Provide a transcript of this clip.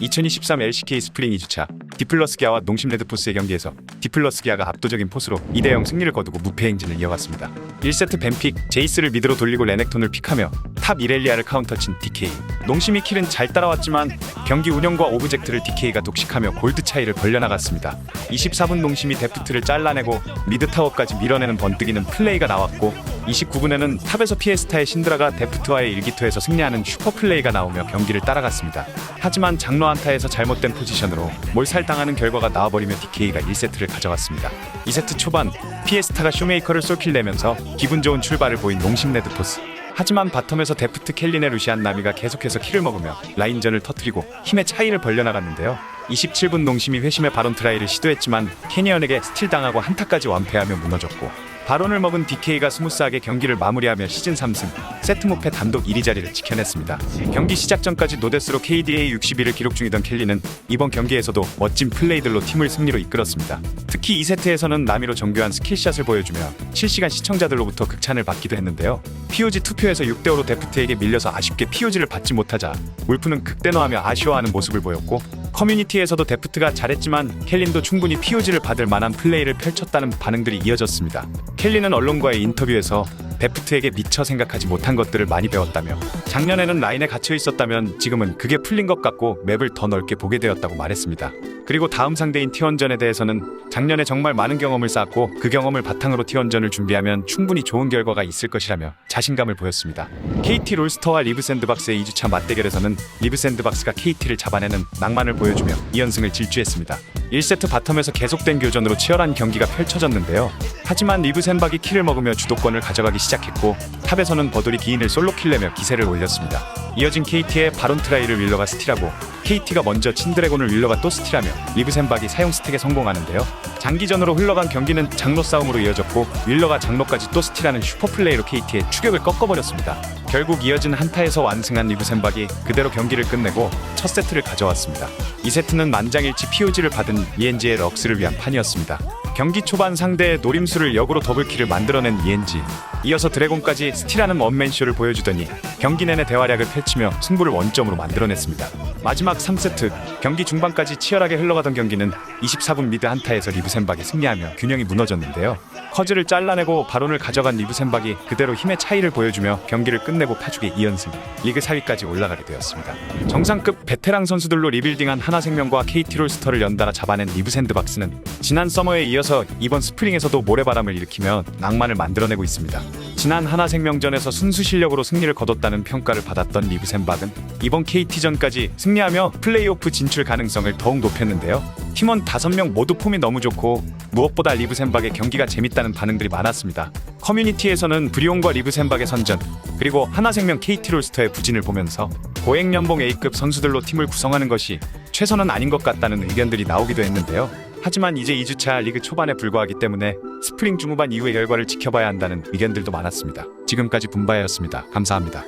2023 LCK 스프링 2주차 디플러스 기아와 농심 레드포스의 경기에서 디플러스 기아가 압도적인 포스로 2대0 승리를 거두고 무패 행진을 이어갔습니다. 1세트 뱀픽 제이스를 미드로 돌리고 레넥톤을 픽하며 탑 이렐리아를 카운터친 DK 농심이 킬은 잘 따라왔지만 경기 운영과 오브젝트를 DK가 독식하며 골드 차이를 벌려나갔습니다. 24분 농심이 데프트를 잘라내고 미드 타워까지 밀어내는 번뜩이는 플레이가 나왔고 29분에는 탑에서 피에스타의 신드라가 데프트와의 일기토에서 승리하는 슈퍼 플레이가 나오며 경기를 따라갔습니다. 하지만 장로 안타에서 잘못된 포지션으로 몰살당하는 결과가 나와버리며 DK가 1세트를 가져갔습니다. 2세트 초반 피에스타가 쇼메이커를 쏠킬 내면서 기분 좋은 출발을 보인 농심 레드포스 하지만 바텀에서 데프트 켈린의 루시안 나미가 계속해서 킬을 먹으며 라인전을 터뜨리고 힘의 차이를 벌려나갔는데요. 27분 농심이 회심의 바론 트라이를 시도했지만 캐니언에게 스틸 당하고 한타까지 완패하며 무너졌고 바론을 먹은 DK가 스무스하게 경기를 마무리하며 시즌 3승 세트 무패 단독 1위 자리를 지켜냈습니다. 경기 시작 전까지 노데스로 KDA 61을 기록 중이던 켈리는 이번 경기에서도 멋진 플레이들로 팀을 승리로 이끌었습니다. 특히 2세트에서는 나미로 정교한 스킬샷을 보여주며 실시간 시청자들로부터 극찬을 받기도 했는데요. POG 투표에서 6대5로 데프트에게 밀려서 아쉽게 POG를 받지 못하자 울프는 극대노하며 아쉬워하는 모습을 보였고 커뮤니티에서도 데프트가 잘했지만 켈린도 충분히 POG를 받을 만한 플레이를 펼쳤다는 반응들이 이어졌습니다. 켈린은 언론과의 인터뷰에서 데프트에게 미처 생각하지 못한 것들을 많이 배웠다며 작년에는 라인에 갇혀 있었다면 지금은 그게 풀린 것 같고 맵을 더 넓게 보게 되었다고 말했습니다. 그리고 다음 상대인 T1전에 대해서는 작년에 정말 많은 경험을 쌓았고 그 경험을 바탕으로 T1전을 준비하면 충분히 좋은 결과가 있을 것이라며 자신감을 보였습니다. KT 롤스터와 리브 샌드박스의 2주차 맞대결에서는 리브 샌드박스가 KT를 잡아내는 낭만을 보여주며 2연승을 질주했습니다. 1세트 바텀에서 계속된 교전으로 치열한 경기가 펼쳐졌는데요. 하지만 리브 샌박이 킬을 먹으며 주도권을 가져가기 시작했고 탑에서는 버돌이 기인을 솔로 킬 내며 기세를 올렸습니다. 이어진 KT의 바론 트라이를 윌러가 스틸하고 KT가 먼저 친드래곤을 윌러가 또 스틸하며 리브 샌박이 사용 스택에 성공하는데요. 장기전으로 흘러간 경기는 장로 싸움으로 이어졌고 윌러가 장로까지 또 스틸하는 슈퍼플레이로 KT의 추격을 꺾어버렸습니다. 결국 이어진 한타에서 완승한 리브 샌박이 그대로 경기를 끝내고 첫 세트를 가져왔습니다. 이 세트는 만장일치 POG를 받은 ENG의 럭스를 위한 판이었습니다. 경기 초반 상대의 노림수를 역으로 더블킬을 만들어낸 ENG 이어서 드래곤까지 스틸하는 원맨쇼를 보여주더니 경기 내내 대활약을 펼치며 승부를 원점으로 만들어냈습니다. 마지막 3세트 경기 중반까지 치열하게 흘러가던 경기는 24분 미드 한타에서 리브센박이 승리하며 균형이 무너졌는데요. 커즈를 잘라내고 바론을 가져간 리브센박이 그대로 힘의 차이를 보여주며 경기를 끝내고 파죽의 2연승 리그 4위까지 올라가게 되었습니다. 정상급 베테랑 선수들로 리빌딩한 하나생명과 KT롤스터를 연달아 잡아낸 리브샌드박스는 지난 서머에 이어서 이번 스프링에서도 모래바람을 일으키며 낭만을 만들어내고 있습니다. 지난 하나생명전에서 순수 실력으로 승리를 거뒀다는 평가를 받았던 리브센박은 이번 KT전까지 승리하며 플레이오프 진출 가능성을 더욱 높였는데요. 팀원 5명 모두 폼이 너무 좋고 무엇보다 리브센박의 경기가 재밌다는 반응들이 많았습니다. 커뮤니티에서는 브리온과 리브센박의 선전 그리고 하나생명 KT롤스터의 부진을 보면서 고액 연봉 A급 선수들로 팀을 구성하는 것이 최선은 아닌 것 같다는 의견들이 나오기도 했는데요. 하지만 이제 2주차 리그 초반에 불과하기 때문에 스프링 중후반 이후의 결과를 지켜봐야 한다는 의견들도 많았습니다. 지금까지 분바였습니다. 감사합니다.